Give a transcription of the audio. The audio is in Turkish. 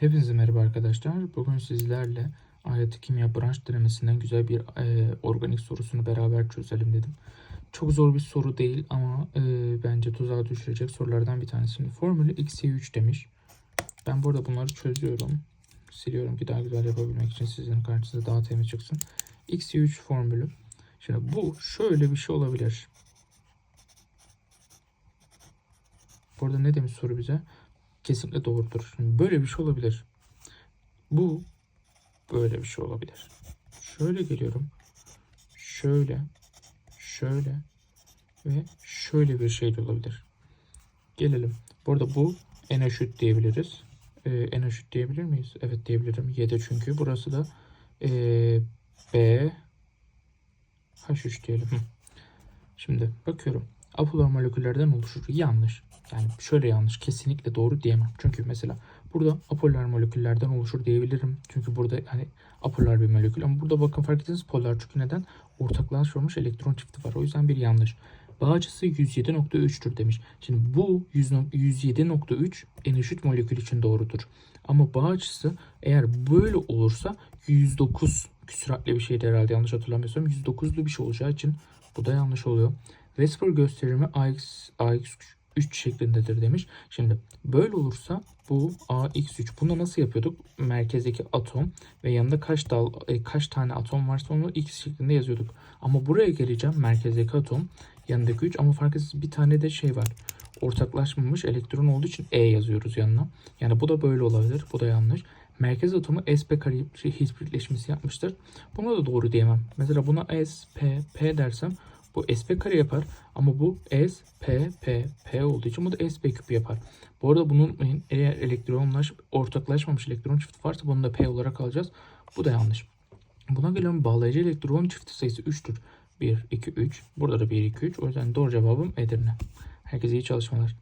Hepinize merhaba arkadaşlar. Bugün sizlerle AYT Kimya branş denemesinden güzel bir e, organik sorusunu beraber çözelim dedim. Çok zor bir soru değil ama e, bence tuzağa düşürecek sorulardan bir tanesi. Formülü xy3 demiş. Ben burada bunları çözüyorum. Siliyorum ki daha güzel yapabilmek için sizin karşınıza daha temiz çıksın. xy3 formülü. Şimdi bu şöyle bir şey olabilir. Burada ne demiş soru bize? Kesinlikle doğrudur. Şimdi böyle bir şey olabilir. Bu böyle bir şey olabilir. Şöyle geliyorum. Şöyle, şöyle ve şöyle bir şey de olabilir. Gelelim. Bu en eşit diyebiliriz. Ee, en eşit diyebilir miyiz? Evet diyebilirim. 7 çünkü. Burası da ee, B H3 diyelim. Şimdi bakıyorum. Apolar moleküllerden oluşur. Yanlış. Yani şöyle yanlış. Kesinlikle doğru diyemem. Çünkü mesela burada apolar moleküllerden oluşur diyebilirim. Çünkü burada hani apolar bir molekül. Ama burada bakın fark ettiniz polar. Çünkü neden? Ortaklaşmamış elektron çifti var. O yüzden bir yanlış. Bağ açısı 107.3'tür demiş. Şimdi bu 100 107.3 en eşit molekül için doğrudur. Ama bağ açısı eğer böyle olursa 109 küsuratlı bir şeydi herhalde yanlış hatırlamıyorsam. 109'lu bir şey olacağı için bu da yanlış oluyor. Vesper gösterimi AX, AX3 şeklindedir demiş. Şimdi böyle olursa bu AX3. Bunu nasıl yapıyorduk? Merkezdeki atom ve yanında kaç dal e, kaç tane atom varsa onu X şeklinde yazıyorduk. Ama buraya geleceğim merkezdeki atom yanındaki 3 ama fark etsiniz bir tane de şey var. Ortaklaşmamış elektron olduğu için E yazıyoruz yanına. Yani bu da böyle olabilir. Bu da yanlış. Merkez atomu sp kare hibritleşmesi yapmıştır. Buna da doğru diyemem. Mesela buna s p p dersem bu sp kare yapar ama bu s p p p olduğu için bu da sp küp yapar. Bu arada bunun unutmayın eğer elektronlaş ortaklaşmamış elektron çifti varsa bunu da p olarak alacağız. Bu da yanlış. Buna gelen bağlayıcı elektron çifti sayısı 3'tür. 1, 2, 3. Burada da 1, 2, 3. O yüzden doğru cevabım Edirne. Herkese iyi çalışmalar.